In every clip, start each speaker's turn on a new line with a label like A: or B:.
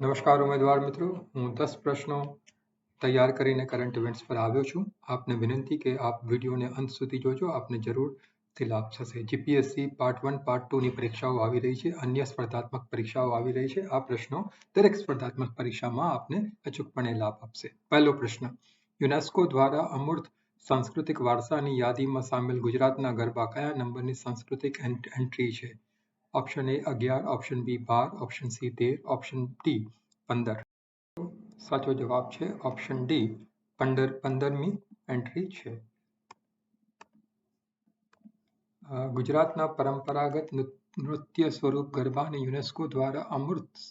A: નમસ્કાર ઉમેદવાર મિત્રો. હું દસ પ્રશ્નો તૈયાર કરીને કરંટ ઇવેન્ટ્સ પર આવ્યો છું. આપને વિનંતી કે આપ વિડીયોને અંત સુધી જોજો. આપને જરૂરથી લાભ થશે. જીપીએસસી પાર્ટ વન પાર્ટ ટુની પરીક્ષાઓ આવી રહી છે. અન્ય સ્પર્ધાત્મક પરીક્ષાઓ આવી રહી છે. આ પ્રશ્નો દરેક સ્પર્ધાત્મક પરીક્ષામાં આપને અચૂકપણે લાભ આપશે. પહેલો પ્રશ્ન. યુનેસ્કો દ્વારા અમૂર્ત સાંસ્કૃતિક વારસાની યાદીમાં સામેલ ગુજરાતના ગરબા કયા નંબરની સાંસ્કૃતિક એન્ટ્રી છે? ઓપ્શન એ અગિયાર. ઓપ્શન બી બાર. ઓપ્શન સી તેર. ઓપ્શન ડી પંદર. સાચો જવાબ છે ઓપ્શન ડી પંદર. પંદરમી એન્ટ્રી છે. ગુજરાતના પરંપરાગત નૃત્ય સ્વરૂપ ગરબાને યુનેસ્કો દ્વારા અમૃત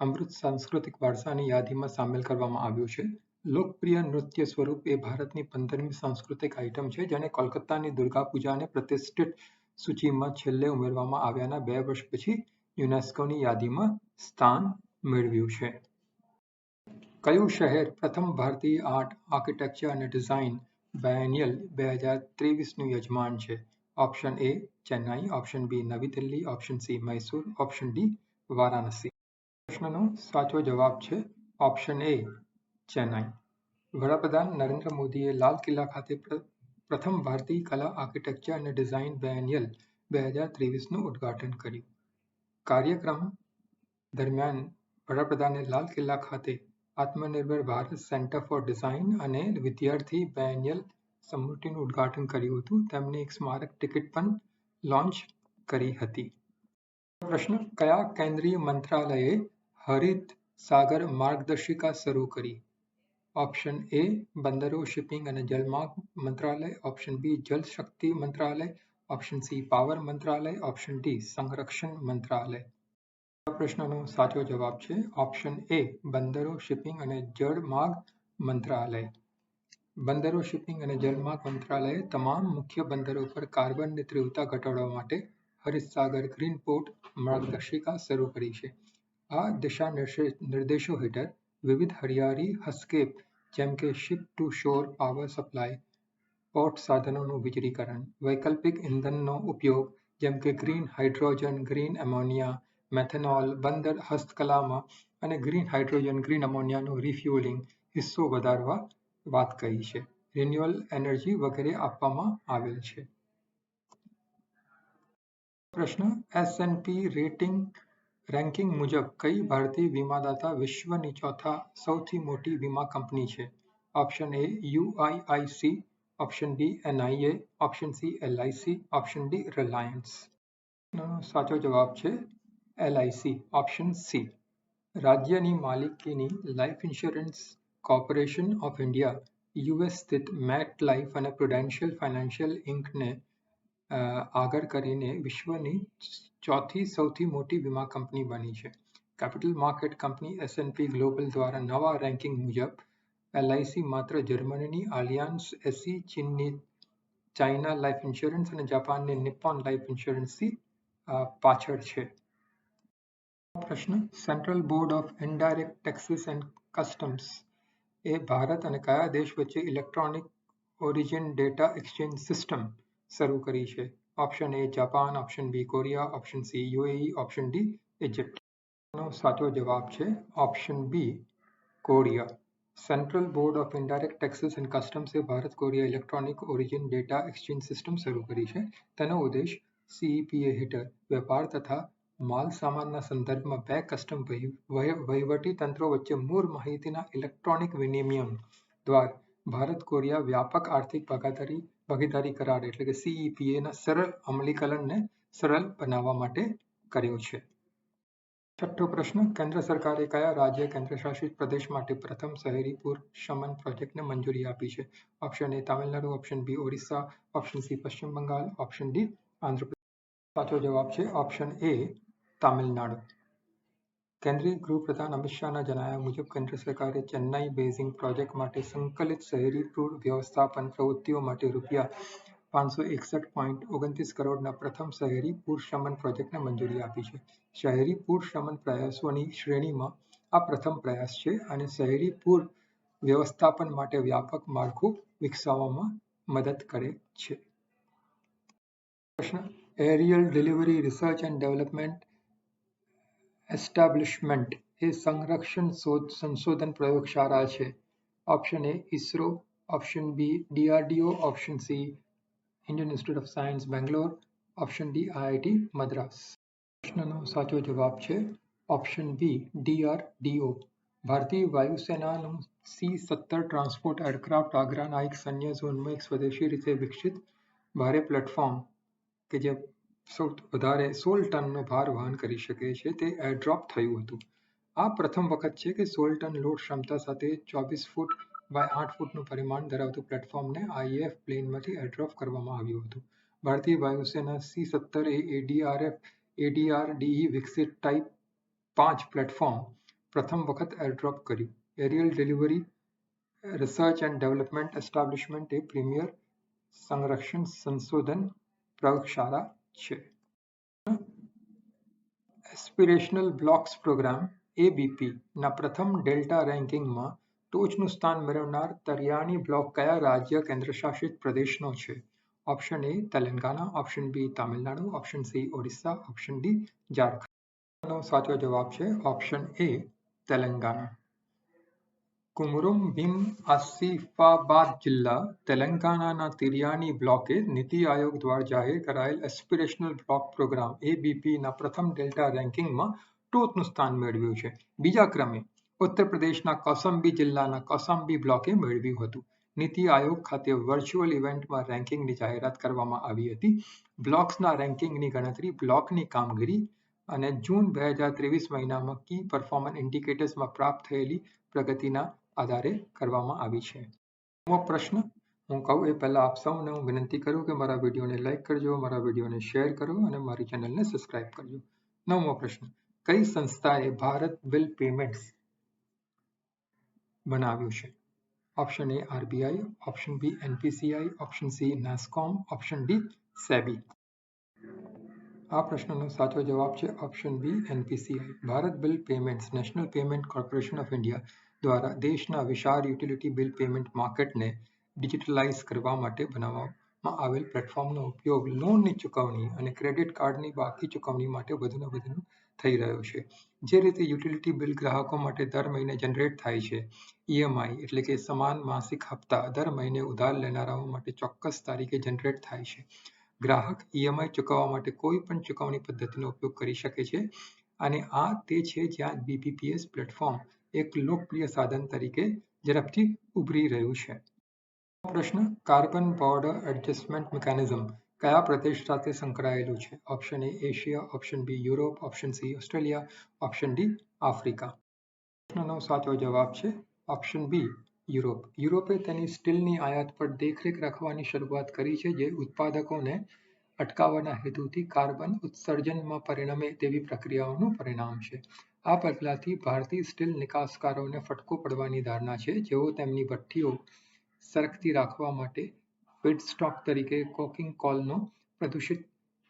A: અમૃત સાંસ્કૃતિક વારસાની યાદીમાં સામેલ કરવામાં આવ્યું છે. લોકપ્રિય નૃત્ય સ્વરૂપ એ ભારતની પંદરમી સાંસ્કૃતિક આઇટમ છે, જેને કોલકાતાની દુર્ગા પૂજાને પ્રતિષ્ઠિત સૂચિમાં છેલ્લે ઉમેરવામાં આવ્યાના બે વર્ષ પછી યુનેસ્કોની યાદીમાં સ્થાન મેળવ્યું છે. કયું શહેર પ્રથમ ભારતીય આર્ટ, આર્કિટેક્ચર અને ડિઝાઇન બાયનિયલ બે હજાર ત્રેવીસનું યજમાન છે? Option A Chennai. Option B નવી Delhi. Option C Mysore. Option D Varanasi. પ્રશ્નનો સાચો જવાબ છે ઓપ્શન એ ચેન્નાઈ. વડાપ્રધાન નરેન્દ્ર મોદીએ લાલ કિલ્લા ખાતે પ્રથમ ભારતીય કલા આર્કિટેક્ચર અને ડિઝાઇન બેનિયલ બે હજાર ત્રેવીસનું ઉદ્ઘાટન કર્યું. કાર્યક્રમ દરમિયાન વડાપ્રધાને લાલ કિલ્લા ખાતે આત્મનિર્ભર ભારત સેન્ટર ફોર ડિઝાઇન અને વિદ્યાર્થી બેનિયલ સમૃદ્ધિનું ઉદ્ઘાટન કર્યું હતું. તેમણે એક સ્મારક ટિકિટ પણ લોન્ચ કરી હતી. પ્રશ્ન કયા કેન્દ્રીય મંત્રાલયે હરિત સાગર માર્ગદર્શિકા શરૂ કરી? ઓપ્શન એ બંદરો શિપિંગ અને જલમાર્ગ મંત્રાલય ઓપ્શન બી જલ શક્તિ મંત્રાલય ઓપ્શન સી પાવર મંત્રાલય ઓપ્શન ડી સંરક્ષણ મંત્રાલય પ્રશ્નનો સાચો જવાબ છે ઓપ્શન એ બંદરો શિપિંગ અને જળમાર્ગ મંત્રાલય બંદરો શિપિંગ અને જલમાર્ગ મંત્રાલયે તમામ મુખ્ય બંદરો પર કાર્બનની તીવ્રતા ઘટાડવા માટે હરિતસાગર ગ્રીન પોર્ટ માર્ગદર્શિકા શરૂ કરી છે. આ દિશા નિર્દેશો હેઠળ વિવિધ હરિયાળી હસ્કેપ જેમ કે ship to shore power supply port સાધનોનું વીજળીકરણ, વૈકલ્પિક ઇંધણનો ઉપયોગ, જેમ કે green hydrogen green ammonia methanol બંદર હસ્તકલામાં અને ગ્રીન હાઇડ્રોજન ગ્રીન અમોનિયાનું રિફ્યુલિંગ હિસ્સો વધારવા વાત કહી છે. રિન્યુઅલ એનર્જી વગેરે આપવામાં આવેલ છે. પ્રશ્ન એસએનપી રેટિંગ રેન્કિંગ મુજબ કઈ ભારતીય વીમાદાતા વિશ્વની ચોથા સૌથી મોટી વીમા કંપની છે? Option A UIIC option B NIA option C LIC option D Reliance સાચો જવાબ છે એલઆઈસી ઓપ્શન સી રાજ્યની માલિકીની life insurance corporation of India US સ્થિત મેટ લાઈફ અને પ્રુડેન્શિયલ ફાઇનાન્શિયલ ઇન્કને આગળ કરીને વિશ્વની ચોથી સૌથી મોટી વીમા કંપની બની છે. Capital market company S and P global દ્વારા નવા રેન્કિંગ મુજબ એલઆઈસી માત્ર જર્મનીની આલિયાન્સ એસી ચીનની ચાઇના લાઈફ ઇન્સ્યોરન્સ અને જાપાનની નિપ્પોન લાઈફ ઇન્સ્યોરન્સથી પાછળ છે. પ્રશ્ન Central Board of Indirect Taxes and Customs એ ભારત અને કયા દેશ વચ્ચે electronic origin data exchange system શરૂ કરી છે. Option A Japan option B Korea option C UAE option D Egypt નો સાચો જવાબ છે option B Korea Central Board of Indirect Taxes and કસ્ટમ્સે Bharat Korea electronic origin data exchange system શરૂ કરી છે. તેનો ઉદ્દેશ સીઈપીએ હેઠળ વેપાર તથા માલ સામાનના સંદર્ભમાં બે કસ્ટમ વહીવટી તંત્રો વચ્ચે મૂળ માહિતીના ઇલેક્ટ્રોનિક વિનિમય દ્વારા ભારત કોરિયા વ્યાપક આર્થિક ભાગીદારી ભાગીદારી કરાર એટલે કે સીઈપીએના સરળ અમલીકરણને સરળ બનાવવા માટે કર્યો છે. છઠ્ઠો પ્રશ્ન, કેન્દ્ર સરકારે કયા રાજ્ય કેન્દ્રશાસિત પ્રદેશ માટે પ્રથમ શહેરી પૂર શમન પ્રોજેક્ટને મંજૂરી આપી છે? Option A Tamil Nadu option B Odisha option C Paschim Bangal option D Andhra Pradesh. સાચો જવાબ છે ઓપ્શન એ તામિલનાડુ. કેન્દ્રીય ગૃહપ્રધાન અમિત શાહના જણાવ્યા મુજબ, કેન્દ્ર સરકારે ચેન્નાઈ બેઝિંગ પ્રોજેક્ટ માટે સંકલિત શહેરી પૂર વ્યવસ્થાપન પ્રવૃત્તિઓ માટે રૂપિયા પાંચસો એકસઠ પોઈન્ટ ઓગણત્રીસ કરોડના પ્રથમ શહેરી પૂર શમન પ્રોજેક્ટને મંજૂરી આપી છે. શહેરી પૂર શમન પ્રયાસોની શ્રેણીમાં આ પ્રથમ પ્રયાસ છે અને શહેરી પૂર વ્યવસ્થાપન માટે વ્યાપક માળખું વિકસાવવામાં મદદ કરે છે. પ્રશ્ન, aerial delivery, research and development establishment એ સંરક્ષણ શોધ સંશોધન પ્રયોગશાળા છે. Option A ISRO, option B DRDO, option C Indian Institute of Science Bangalore, option D IIT Madras. પ્રશ્નનો સાચો જવાબ છે ઓપ્શન બી ડીઆરડીઓ. ભારતીય વાયુસેનાનું સી સત્તર ટ્રાન્સપોર્ટ એરક્રાફ્ટ આગ્રાના એક સૈન્ય ઝોનમાં એક સ્વદેશી રીતે વિકસિત ભારે પ્લેટફોર્મ કે જે વધારે સોળ ટનનો ભાર વહન કરી શકે છે, તે એરડ્રોપ થયું હતું. આ પ્રથમ વખત છે કે સોળ ટન લોડ ક્ષમતા સાથે ચોવીસ ફૂટ બાય આઠ ફૂટનું પરિમાણ ધરાવતું પ્લેટફોર્મને આઈએફ પ્લેનમાંથી એરડ્રોપ કરવામાં આવ્યું હતું. ભારતીય વાયુસેના સી સત્તર એ એડીઆરએફ, એડીઆરડીઈ વિકસિત ટાઈપ પાંચ પ્લેટફોર્મ પ્રથમ વખત એરડ્રોપ કર્યું. Aerial delivery, research and development establishment A premier સંરક્ષણ સંશોધન પ્રયોગશાળા છે. એસ્પિરેશનલ બ્લોક્સ પ્રોગ્રામ એબીપી ના પ્રથમ ડેલ્ટા રેન્કિંગમાં ટોચનું સ્થાન મેળવનાર તરિયાણી બ્લોક કયા રાજ્ય કેન્દ્રશાસિત પ્રદેશનો છે? Option A Telangana option B Tamil Nadu option C Odisha option D Jharkhand સાચો જવાબ છે. Option A Telangana. કુમરુમ આસિફાબાદ જિલ્લા તેલંગાણાના તિરિયાની બ્લોકે નીતિ આયોગ દ્વારા જાહેર કરાયેલ એસ્પિરેશનલ બ્લોક પ્રોગ્રામ એબીપીના પ્રથમ ડેલ્ટા રેન્કિંગમાં ટોચનું સ્થાન મેળવ્યું છે. બીજા ક્રમે ઉત્તર પ્રદેશના કૌસંબી જિલ્લાના કૌસંબી બ્લોકે મેળવ્યું હતું. નીતિ આયોગ ખાતે વર્ચ્યુઅલ ઇવેન્ટમાં રેન્કિંગની જાહેરાત કરવામાં આવી હતી. બ્લોક્સના રેન્કિંગની ગણતરી, બ્લોકની કામગીરી અને જૂન બે હજાર ત્રેવીસ મહિનામાં કી પરફોર્મન્સ ઇન્ડિકેટર્સમાં પ્રાપ્ત થયેલી પ્રગતિના આધારે કરવામાં આવી છે. નવમો પ્રશ્ન, હું કહું એ પહેલાં આપ સૌને હું વિનંતી કરું કે મારા વિડીયોને લાઇક કરજો, મારા વિડીયોને શેર કરો અને મારી ચેનલને સબસ્ક્રાઇબ કરજો. નવમો પ્રશ્ન, કઈ સંસ્થાએ ભારત બિલ પેમેન્ટ્સ બનાવ્યું છે? Option A RBI, option B NPCI, option C NASSCOM, option D SEBI. આ પ્રશ્નનો સાચો જવાબ છે option B NPCI, Bharat bill payments, national payment corporation of India. દ્વારા દેશના વિશાળ યુટિલિટી બિલ પેમેન્ટ માર્કેટને ડિજિટલાઇઝ કરવા માટે બનાવવામાં આવેલ પ્લેટફોર્મનો ઉપયોગ લોનની ચૂકવણી અને ક્રેડિટ કાર્ડની બાકી ચૂકવણી માટે વધુને વધુ થઈ રહ્યો છે. જે રીતે યુટિલિટી બિલ ગ્રાહકો માટે દર મહિને જનરેટ થાય છે ઈએમઆઈ એટલે કે સમાન માસિક હપ્તા દર મહિને ઉધાર લેનારાઓ માટે ચોક્કસ તારીખે જનરેટ થાય છે. ગ્રાહક ઈએમઆઈ ચૂકવવા માટે કોઈ પણ ચૂકવણી પદ્ધતિનો ઉપયોગ કરી શકે છે અને આ તે છે જ્યાં બીપીપીએસ પ્લેટફોર્મ એક લોકપ્રિય સાધન તરીકે ઝડપથી ઉભરી રહ્યું છે. પ્રશ્ન કાર્બન બોર્ડર એડજસ્ટમેન્ટ મિકેનિઝમ કયા પ્રદેશ સાથે સંકળાયેલું છે? Option A Asia, option B Europe, option C Australia, option D Africa. પ્રશ્નનો સાચો જવાબ છે ઓપ્શન બી યુરોપ. યુરોપે તેની સ્ટીલની આયાત પર દેખરેખ રાખવાની શરૂઆત કરી છે જે ઉત્પાદકોને અટકાવવાના હેતુથી કાર્બન ઉત્સર્જનમાં પરિણમે તેવી પ્રક્રિયાઓનું પરિણામ છે. આ પગલાંથી ભારતીય સ્ટીલ નિકાસકારોને ફટકો પડવાની ધારણા છે. જેઓ તેમની ભઠ્ઠીઓ સરકતી રાખવા માટે સ્ટોક તરીકે કોકિંગ કોલનો પ્રદૂષિત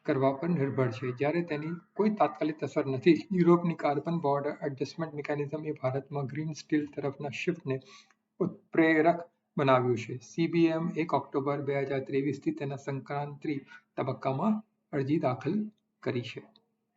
A: કરવા પર નિર્ભર છે. જ્યારે તેની કોઈ તાત્કાલિક અસર નથી. યુરોપની કાર્બન બોર્ડર એડજસ્ટમેન્ટ મિકેનિઝમ એ ભારતમાં ગ્રીન સ્ટીલ તરફના શિફ્ટને ઉત્પ્રેરક બનાવ્યું છે. સીબીએમ એક ઓક્ટોબર બે હજાર ત્રેવીસથી તેના સંક્રાંતિ તબક્કામાં અરજી દાખલ કરી છે.